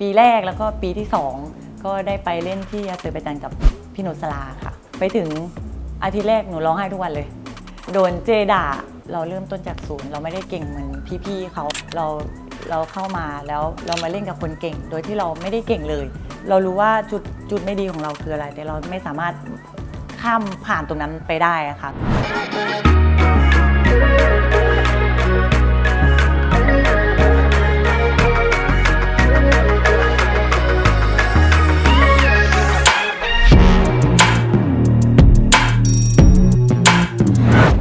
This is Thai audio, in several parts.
ปีแรกแล้วก็ปีที่ 2 ก็ได้ไปเล่นที่อาเซอร์ไบจานกับพี่โนสลาค่ะ ไปถึงอาทิตย์แรกหนูร้องไห้ทุกวันเลย โดนเจด่าเราเริ่มต้นจากศูนย์ เราไม่ได้เก่งเหมือนพี่ๆเขาเราเราเข้ามาแล้วเรามาเล่นกับคนเก่ง โดยที่เราไม่ได้เก่งเลย เรารู้ว่าจุดจุดไม่ดีของเราคืออะไร แต่เราไม่สามารถข้ามผ่านตรงนั้นไปได้ะค่ะ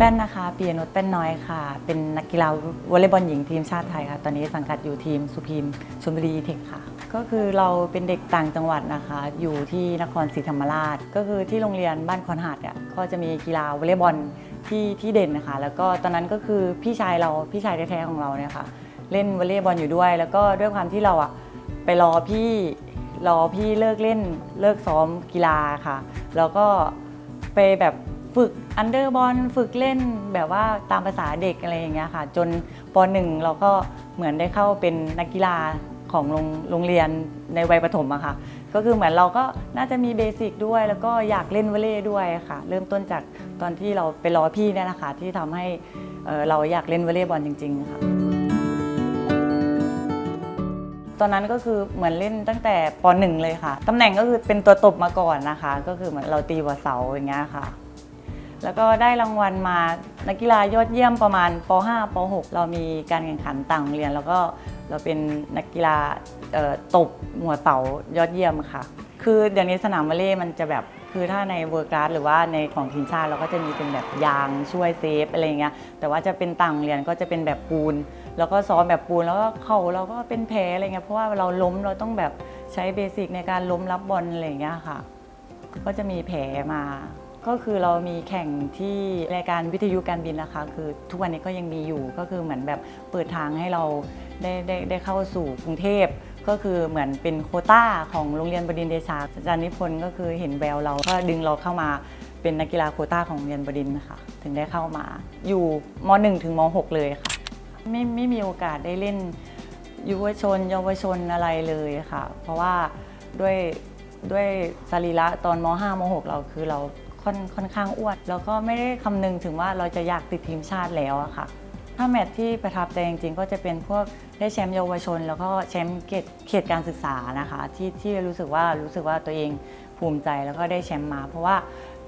ป้นนะคะปียนุชแป้นน้อยค่ะ เป็นนักกีฬาวอลเลย์บอลหญิงทีมชาติไทยค่ะ ตอนนี้สังกัดอยู่ทีมสุพีมชลบุรีเทคค่ะ ก็คือเราเป็นเด็กต่างจังหวัดนะคะ อยู่ที่นครศรีธรรมราช ก็คือที่โรงเรียนบ้านคอนหาดเนี่ยก็จะมีกีฬาวอลเลย์บอลที่ที่เด่นนะคะ แล้วก็ตอนนั้นก็คือพี่ชายเราพี่ชายแท้ๆของเราเนี่ยค่ะเล่นวอลเลย์บอลอยู่ด้วย แล้วก็ด้วยความที่เราอะไปรอพี่รอพี่เลิกเล่นเลิกซ้อมกีฬาค่ะ แล้วก็ไปแบบ ฝึกอันเดอร์บอลฝึกเล่นแบบว่าตามภาษาเด็กอะไรอย่างเงี้ยค่ะ จนปหนึ่งเราก็เหมือนได้เข้าเป็นนักกีฬาของโรงโรงเรียนในวัยประถมอะค่ะ ก็คือเหมือนเราก็น่าจะมีเบสิกด้วย แล้วก็อยากเล่นวอลเลย์ด้วยค่ะ เริ่มต้นจากตอนที่เราไปรอพี่เนี่ยนะคะที่ทำให้เอ่อเราอยากเล่นวอลเลย์บอลจริง ๆ ค่ะ ตอนนั้นก็คือเหมือนเล่นตั้งแต่ป .1 เลยค่ะตำแหน่งก็คือเป็นตัวตบมาก่อนนะคะ ก็คือเหมือนเราตีหัวเสาอย่างเงี้ยค่ะ แล้วก็ได้รางวัลมานักกีฬายอดเยี่ยมประมาณป .5 ป .6 เรามีการแข่งขันต่างโรงเรียน แล้วก็เราเป็นนักกีฬาตบหัวเสายอดเยี่ยมค่ะ คือเดี๋ยวนี้สนามวอลเลย์มันจะแบบคือถ้าในเวอร์กราสหรือว่าในของทีมชาติเราก็จะมีเป็นแบบยางช่วยเซฟอะไรอย่างเงี้ยแต่ว่าจะเป็นต่างเรียนก็จะเป็นแบบปูน แล้วก็ซ้อมแบบปูนแล้วก็เข่าเราก็เป็นแผลอะไรเงี้ยเพราะว่าเราล้มเราต้องแบบใช้เบสิกในการล้มรับบอลอะไรอย่างเงี้ยค่ะ ก็จะมีแผลมา ก็คือเรามีแข่งที่รายการวิทยุการบินนะคะ คือทุกวันนี้ก็ยังมีอยู่ก็คือเหมือนแบบเปิดทางให้เราได้ได้ได้เข้าสู่กรุงเทพก็คือเหมือนเป็นโคต้าของโรงเรียนบดินเดชาอาจารย์นิพนธ์ก็คือเห็นแววเราก็ดึงเราเข้ามาเป็นนักกีฬาโคต้าของโรงเรียนบดินนะคะถึงได้เข้ามา อยู่ม .1 ถึงม .6 เลยค่ะ ไม่ไม่มีโอกาสได้เล่นยุวชนเยาวชนอะไรเลยค่ะ เพราะว่าด้วยด้วยสรีระตอนม .5 ม .6 เราคือเรา ค่อนค่อนข้างอ้วนแล้วก็ไม่ได้คำนึงถึงว่าเราจะอยากติดทีมชาติแล้วอะค่ะ ถ้าแมตช์ที่ประทับใจจริงๆ ก็จะเป็นพวกได้แชมป์เยาวชน แล้วก็แชมป์เขตเขตการศึกษานะคะที่ที่รู้สึกว่ารู้สึกว่าตัวเองภูมิใจแล้วก็ได้แชมป์มา เพราะว่า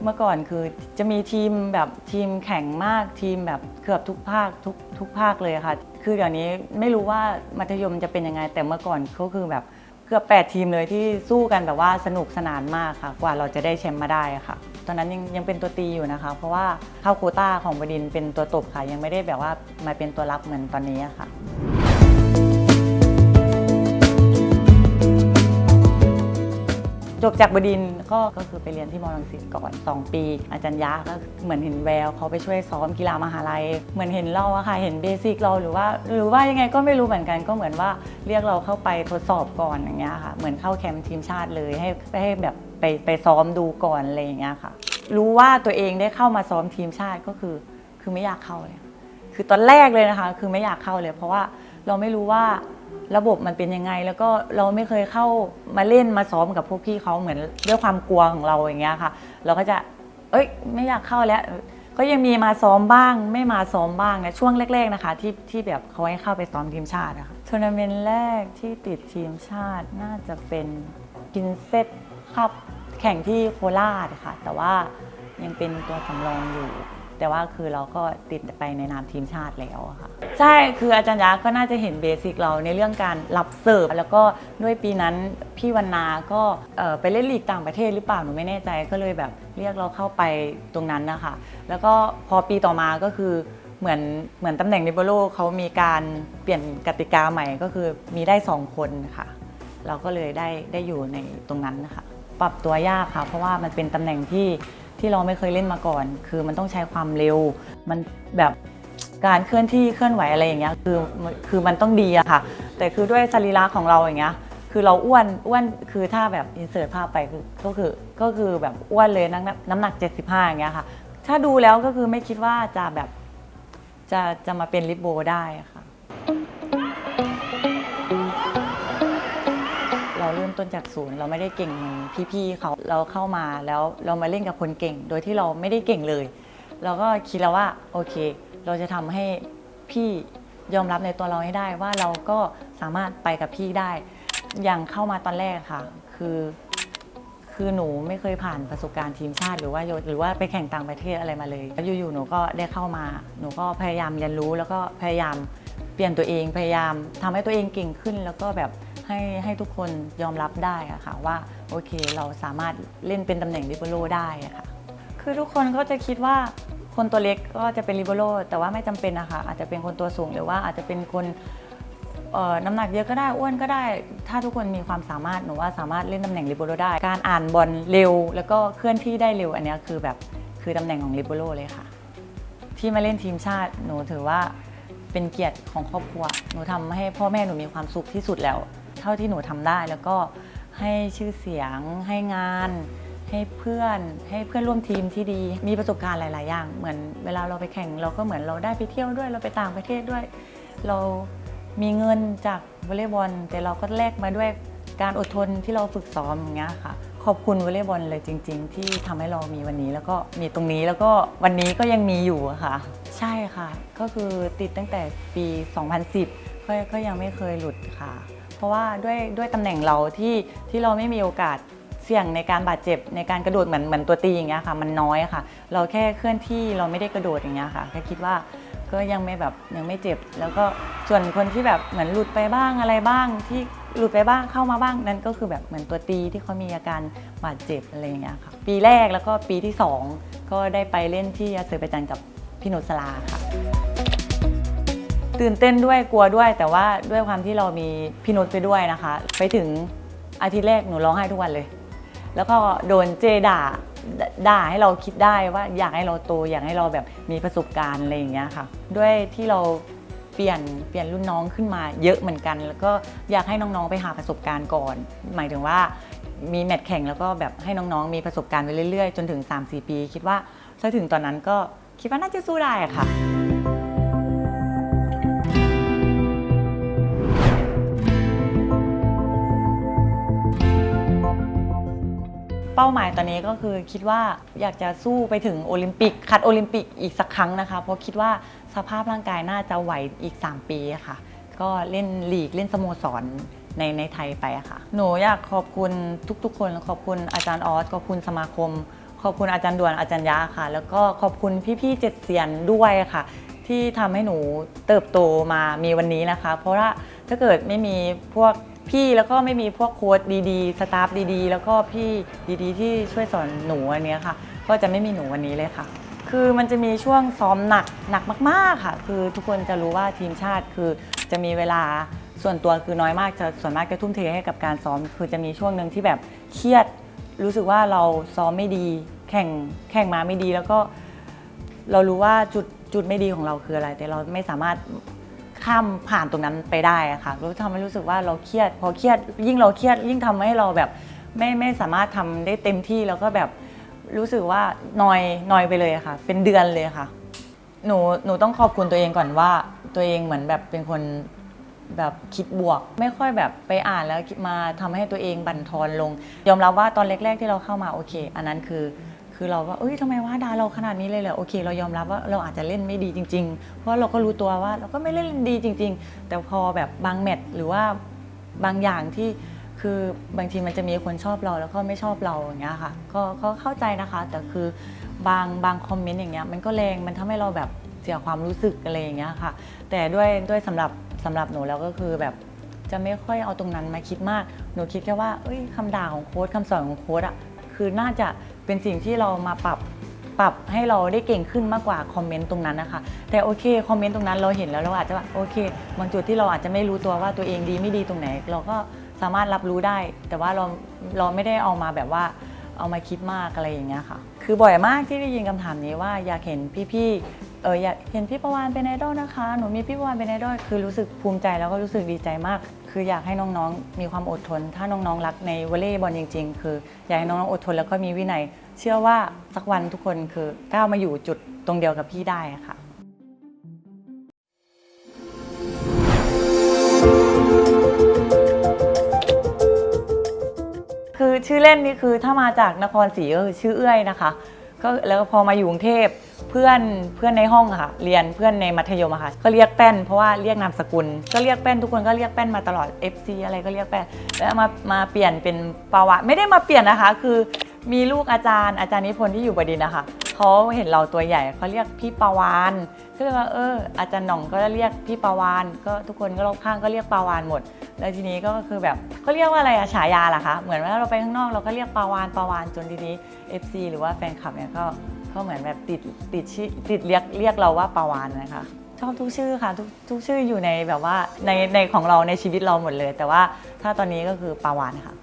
เมื่อก่อนคือจะมีทีมแบบทีมแข่งมากทีมแบบเกือบทุกภาคทุกทุกภาคเลยค่ะ คือเดี๋ยวนี้ไม่รู้ว่ามัธยมจะเป็นยังไง แต่เมื่อก่อนก็คือแบบเกือบ 8 ทีมเลยที่สู้กันแบบว่าสนุกสนานมากค่ะ กว่าเราจะได้แชมป์มาได้ค่ะ ตอนนั้นยังยังเป็นตัวตีอยู่นะคะ เพราะว่าเข้าโคต้าของบดินเป็นตัวตบค่ะ ยังไม่ได้แบบว่ามาเป็นตัวรับเหมือนตอนนี้ค่ะจบจากบดินก็ก็คือไปเรียนที่มอลังสิตก่อน 2 ปี อาจารย์ยะก็เหมือนเห็นแววเขาไปช่วยซ้อมกีฬามหาลัย เหมือนเห็นเราอะค่ะเห็นเบสิกเราหรือว่า หรือว่ายังไงก็ไม่รู้เหมือนกันก็เหมือนว่าเรียกเราเข้าไปทดสอบก่อนอย่างเงี้ยค่ะเหมือนเข้าแคมป์ทีมชาติเลยให้ให้แบบ ไปไปซ้อมดูก่อนอะไรอย่างเงี้ยค่ะ รู้ว่าตัวเองได้เข้ามาซ้อมทีมชาติก็คือ คือไม่อยากเข้าเลย คือตอนแรกเลยนะคะ คือไม่อยากเข้าเลย เพราะว่าเราไม่รู้ว่าระบบมันเป็นยังไง แล้วก็เราไม่เคยเข้ามาเล่นมาซ้อมกับพวกพี่เขาเหมือนด้วยความกลัวของเราอย่างเงี้ยค่ะ เราก็จะ เอ้ย ไม่อยากเข้าแล้ว ก็ยังมีมาซ้อมบ้าง ไม่มาซ้อมบ้างนะช่วงแรก ๆนะคะ ที่ที่แบบเขาให้เข้าไปซ้อมทีมชาติะค่ะทัวร์นาเมนต์แรกที่ติดทีมชาติน่าจะเป็นกินเซต ครับแข่งที่โคราชค่ะ แต่ว่ายังเป็นตัวสำรองอยู่ แต่ว่าคือเราก็ติดไปในนามทีมชาติแล้วค่ะ ใช่คืออาจารย์ยะก็น่าจะเห็นเบสิกเราในเรื่องการรับเสิร์ฟแล้วก็ด้วยปีนั้นพี่วรรณาก็ไปเล่นลีกต่างประเทศหรือเปล่าหนูไม่แน่ใจก็เลยแบบเรียกเราเข้าไปตรงนั้นนะคะ แล้วก็พอปีต่อมาก็คือเหมือนเหมือนตำแหน่งนิโบโลเขามีการเปลี่ยนกติกาใหม่ก็คือมีได้สองคนค่ะ เราก็เลยได้ได้อยู่ในตรงนั้นนะคะ ปรับตัวยากค่ะ เพราะว่ามันเป็นตำแหน่งที่ที่เราไม่เคยเล่นมาก่อน คือมันต้องใช้ความเร็ว มันแบบการเคลื่อนที่เคลื่อนไหวอะไรอย่างเงี้ยคือคือมันต้องดีอะค่ะ แต่คือด้วยสรีระของเราอย่างเงี้ยคือเราอ้วนอ้วนคือถ้าแบบอินเสิร์ตภาพไปคือก็คือก็คือแบบอ้วนเลยน้ำหนักน้ำหนัก 75อย่างเงี้ยค่ะ ถ้าดูแล้วก็คือไม่คิดว่าจะแบบจะจะมาเป็นลิปโบได้ค่ะ ริ่มต้นจากศูนย์เราไม่ได้เก่งพี่ๆเขาเราเข้ามาแล้วเรามาเล่นกับคนเก่ง โดยที่เราไม่ได้เก่งเลย เราก็คิดแล้วว่าโอเค เราจะทำให้พี่ยอมรับในตัวเราให้ได้ว่าเราก็สามารถไปกับพี่ได้ อย่างเข้ามาตอนแรกค่ะ คือ คือหนูไม่เคยผ่านประสบการณ์ทีมชาติหรือว่าโยหรือว่าไปแข่งต่างประเทศอะไรมาเลยแล้วอยู่ๆหนูก็ได้เข้ามา หนูก็พยายามเรียนรู้แล้วก็พยายามเปลี่ยนตัวเองพยายามทำให้ตัวเองเก่งขึ้นแล้วก็แบบ ให้ให้ทุกคนยอมรับได้อะค่ะว่าโอเคเราสามารถเล่นเป็นตำแหน่งลิเบโรได้อะค่ะคือทุกคนก็จะคิดว่าคนตัวเล็กก็จะเป็นลิเบโรแต่ว่าไม่จำเป็นนะคะอาจจะเป็นคนตัวสูงหรือว่าอาจจะเป็นคนน้ำหนักเยอะก็ได้อ้วนก็ได้ ถ้าทุกคนมีความสามารถหนูว่าสามารถเล่นตำแหน่งลิเบโรได้ การอ่านบอลเร็ว แล้วก็เคลื่อนที่ได้เร็วอันนี้คือแบบคือตำแหน่งของลิเบโรเลยค่ะ ที่มาเล่นทีมชาติหนูถือว่าเป็นเกียรติของครอบครัว หนูทำให้พ่อแม่หนูมีความสุขที่สุดแล้ว เท่าที่หนูทำได้แล้วก็ให้ชื่อเสียง ให้งาน ให้เพื่อน ให้เพื่อนร่วมทีมที่ดี มีประสบการณ์หลาย ๆ อย่าง เหมือนเวลาเราไปแข่งเราก็เหมือนเราได้ไปเที่ยวด้วย เราไปต่างประเทศด้วย เรามีเงินจากวอลเลย์บอล แต่เราก็แลกมาด้วยการอดทนที่เราฝึกซ้อมอย่างเงี้ยค่ะ ขอบคุณวอลเลย์บอลเลยจริง ๆ ที่ทำให้เรามีวันนี้แล้วก็มีตรงนี้แล้วก็วันนี้ก็ยังมีอยู่ค่ะ ใช่ค่ะ ก็คือติดตั้งแต่ปี 2010ก็ยังไม่เคยหลุดค่ะ เพราะว่าด้วยด้วยตำแหน่งเราที่ที่เราไม่มีโอกาสเสี่ยงในการบาดเจ็บในการกระโดดเหมือนเหมือนตัวตีอย่างเงี้ยค่ะ มันน้อยค่ะ เราแค่เคลื่อนที่เราไม่ได้กระโดดอย่างเงี้ยค่ะแค่คิดว่าก็ยังไม่แบบยังไม่เจ็บ แล้วก็ส่วนคนที่แบบเหมือนหลุดไปบ้างอะไรบ้างที่หลุดไปบ้างเข้ามาบ้างนั่นก็คือแบบเหมือนตัวตีที่เขามีอาการบาดเจ็บอะไรอย่างเงี้ยค่ะปีแรกแล้วก็ปีที่สองก็ได้ไปเล่นที่อาเซอร์ไบจานกับพี่นุสลาค่ะ ตื่นเต้นด้วยกลัวด้วย แต่ว่าด้วยความที่เรามีพี่นุชไปด้วยนะคะ ไปถึงอาทิตย์แรกหนูร้องไห้ทุกวันเลย แล้วก็โดนเจด่าด่าให้เราคิดได้ว่าอยากให้เราโตอยากให้เราแบบมีประสบการณ์อะไรอย่างเงี้ยค่ะ ด้วยที่เราเปลี่ยนเปลี่ยนรุ่นน้องขึ้นมาเยอะเหมือนกัน แล้วก็อยากให้น้องๆไปหาประสบการณ์ก่อน หมายถึงว่ามีแมตช์แข่งแล้วก็แบบให้น้องๆ มีประสบการณ์ไปเรื่อยๆ จนถึง 3-4 ปี คิดว่าถ้าถึงตอนนั้นก็คิดว่าน่าจะสู้ได้ค่ะ ตอนนี้ก็คือคิดว่าอยากจะสู้ไปถึงโอลิมปิก คัดโอลิมปิกอีกสักครั้งนะคะ เพราะคิดว่าสภาพร่างกายน่าจะไหวอีก 3 ปีค่ะ ก็เล่นลีกเล่นสโมสรในในไทยไปค่ะ หนูอยากขอบคุณทุกๆ คน ขอบคุณอาจารย์ออสขอบคุณสมาคม ขอบคุณอาจารย์ด่วนอาจารย์ยะค่ะ แล้วก็ขอบคุณพี่ๆเจ็ดเสียนด้วยค่ะ ที่ทำให้หนูเติบโตมามีวันนี้นะคะ เพราะว่าถ้าเกิดไม่มีพวก พี่แล้วก็ไม่มีพวกโค้ดดีๆ สตาฟดีๆ แล้วก็พี่ดีๆ ที่ช่วยสอนหนูอันเนี้ยค่ะ ก็จะไม่มีหนูวันนี้เลยค่ะ คือมันจะมีช่วงซ้อมหนักหนักมากๆค่ะ คือทุกคนจะรู้ว่าทีมชาติคือจะมีเวลาส่วนตัวคือน้อยมากจะส่วนมากจะทุ่มเทให้กับการซ้อม คือจะมีช่วงหนึ่งที่แบบเครียด รู้สึกว่าเราซ้อมไม่ดี แข่งแข่งมาไม่ดีแล้วก็ เรารู้ว่าจุดจุดไม่ดีของเราคืออะไร แต่เราไม่สามารถ ข้ามผ่านตรงนั้นไปได้อะค่ะรู้ทำให้รู้สึกว่าเราเครียด พอเครียดยิ่งเราเครียดยิ่งทำให้เราแบบไม่ไม่สามารถทำได้เต็มที่แล้วก็แบบรู้สึกว่านอยนอยไปเลยค่ะ เป็นเดือนเลยค่ะ หนูหนูต้องขอบคุณตัวเองก่อนว่า ตัวเองเหมือนแบบเป็นคนแบบคิดบวก ไม่ค่อยแบบไปอ่านแล้วมาทำให้ตัวเองบั่นทอนลง ยอมรับว่าตอนแรก ๆ ที่เราเข้ามาโอเค อันนั้นคือ คือเราก็เอ้ยทำไมว่าดาเราขนาดนี้เลยเหรอโอเค เรายอมรับว่าเราอาจจะเล่นไม่ดีจริง ๆ เพราะเราก็รู้ตัวว่าเราก็ไม่เล่นดีจริง ๆ แต่พอแบบบางแมตช์หรือว่าบางอย่างที่คือบางทีมันจะมีคนชอบเราแล้วก็ไม่ชอบเราอย่างเงี้ยค่ะก็ก็เข้าใจนะคะ แต่คือบางบางคอมเมนต์อย่างเงี้ยมันก็แรงมันทำให้เราแบบเสียความรู้สึกอะไรอย่างเงี้ยค่ะ แต่ด้วยด้วยสำหรับสำหรับหนูแล้วก็คือแบบจะไม่ค่อยเอาตรงนั้นมาคิดมาก หนูคิดแค่ว่าเอ้ยคำด่าของโค้ดคำสอนของโค้ดอะคือน่าจะ เป็นสิ่งที่เรามาปรับปรับให้เราได้เก่งขึ้นมากกว่าคอมเมนต์ตรงนั้นนะคะ แต่โอเคคอมเมนต์ตรงนั้นเราเห็นแล้วเราอาจจะว่าโอเคบางจุดที่เราอาจจะไม่รู้ตัวว่าตัวเองดีไม่ดีตรงไหน เราก็สามารถรับรู้ได้ แต่ว่าเราเราไม่ได้เอามาแบบว่าเอามาคิดมากอะไรอย่างเงี้ยค่ะ คือบ่อยมากที่ได้ยินคำถามนี้ว่าอยากเห็นพี่ๆ เอออยากเห็นพี่ประวานเป็นไอดอลนะคะ หนูมีพี่ประวานเป็นไอดอลคือรู้สึกภูมิใจแล้วก็รู้สึกดีใจมาก คืออยากให้น้องๆ มีความอดทน ถ้าน้องๆ รักในวอลเลย์บอลจริง ๆ คืออยากให้น้องๆ อดทนแล้วก็มีวินัย เชื่อว่าสักวันทุกคนคือก้าวมาอยู่จุดตรงเดียวกับพี่ได้ค่ะคือชื่อเล่นนี่คือถ้ามาจากนครศรีก็คือชื่อเอื้อยนะคะ ก็แล้วพอมาอยู่กรุงเทพ เพื่อนเพื่อนในห้องอะค่ะ เรียนเพื่อนในมัธยมอะค่ะก็เรียกแป้นเพราะว่าเรียกนามสกุล ก็เรียกแป้นทุกคนก็เรียกแป้นมาตลอด FC อะไรก็เรียกแป้นแล้วมามาเปลี่ยนเป็นปาวะไม่ได้มาเปลี่ยนนะคะ คือมีลูกอาจารย์อาจารย์นิพนธ์ที่อยู่บดินนะคะเขาเห็นเราตัวใหญ่เขาเรียกพี่ปาวานก็เลยว่าเออ อาจารย์หน่องก็เรียกพี่ปาวานก็ทุกคนก็รอบข้างก็เรียกปาวานหมด แล้วทีนี้ก็คือแบบเขาเรียกว่าอะไรอะฉายาล่ะคะเหมือนว่าเราไปข้างนอกเราก็เรียกปาวานปาวานจนทีนี้ FC หรือว่าแฟนคลับเนี่ยก็ ก็เหมือนแบบติดติดชื่อติดเรียกเรียกเราว่าปาวานนะคะ ชอบทุกชื่อค่ะทุกทุกชื่ออยู่ในแบบว่าในในของเราในชีวิตเราหมดเลย แต่ว่าถ้าตอนนี้ก็คือปาวานค่ะ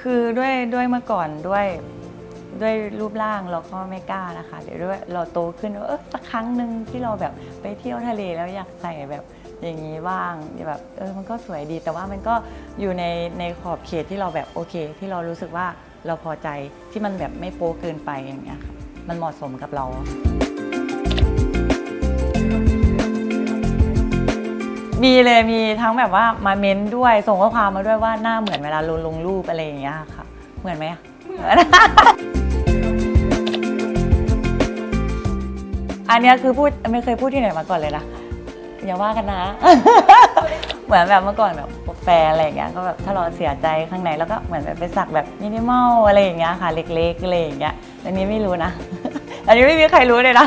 คือด้วยด้วยเมื่อก่อนด้วยด้วยรูปร่างเราก็ไม่กล้านะคะ เดี๋ยวด้วยเราโตขึ้นเออสักครั้งหนึ่งที่เราแบบไปเที่ยวทะเลแล้วอยากใส่แบบ อย่างนี้บ้างแบบเออมันก็สวยดี แต่ว่ามันก็อยู่ในในขอบเขตที่เราแบบโอเค ที่เรารู้สึกว่าเราพอใจที่มันแบบไม่โป๊เกินไปอย่างเงี้ยค่ะมันเหมาะสมกับเรา มีเลยมีทั้งแบบว่ามาเม้นด้วยส่งข้อความมาด้วยว่าหน้าเหมือนเวลาลงลงรูปอะไรอย่างเงี้ยค่ะ เหมือนไหมอะเหมือนอันเนี้ยคือพูดไม่เคยพูดที่ไหนมาก่อนเลยนะ อย่าว่ากันนะ เหมือนแบบเมื่อก่อนแบบแฟนอะไรอย่างเงี้ยก็แบบถ้าเราเสียใจข้างในแล้วก็เหมือนแบบไปสักแบบมินิมอลอะไรอย่างเงี้ยค่ะ เล็กๆอะไรอย่างเงี้ยอันนี้ไม่รู้นะ อันนี้ไม่มีใครรู้เลยนะ